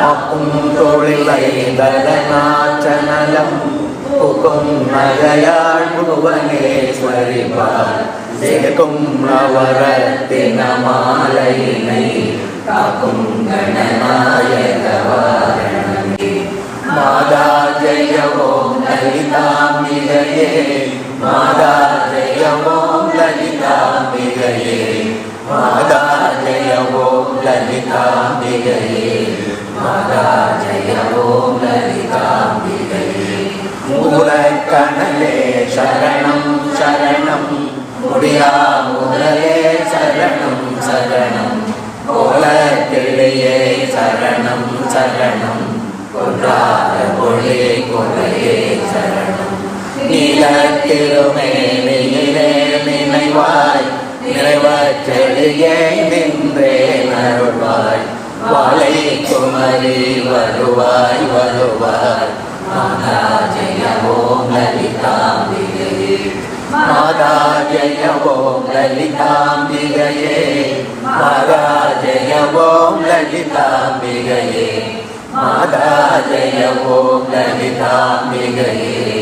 அப்பும் தொழிலை தலநாச்சனலம் புகும் நகையாள் புவனேஸ்வரி பால் சேர்க்கும் நவரத்தின மாலையினை காக்கும் கணநாயக வாரணமே மாதா ஜெய ஓம் லலிதாம்பிகையே மாதா ஜெய லலிதாம்பிகையே மாதா ஜெய ஓம் லலிதாம்பிகையே மூலக்கணலே சரணம் சரணம் முடியா முதலே சரணம் சரணம் கோலக்கிளியே சரணம் சரணம் கொன்றாத பொழி கொலையே சரணம் நீலத்திருமேனியிலே நினைவாய் நிறைவச்செழியே நின்றே. நருள்வாய் வாழை குமரி வருவாய் வருவாய் மாதா ஜெய ஓம் லலிதாம்பிகையே மாதா ஜெய ஓம் லலிதாம்பிகையே மாதா ஜெய ஓம் லலிதாம்பிகையே மாதா ஜெய ஓம் லலிதாம்பிகையே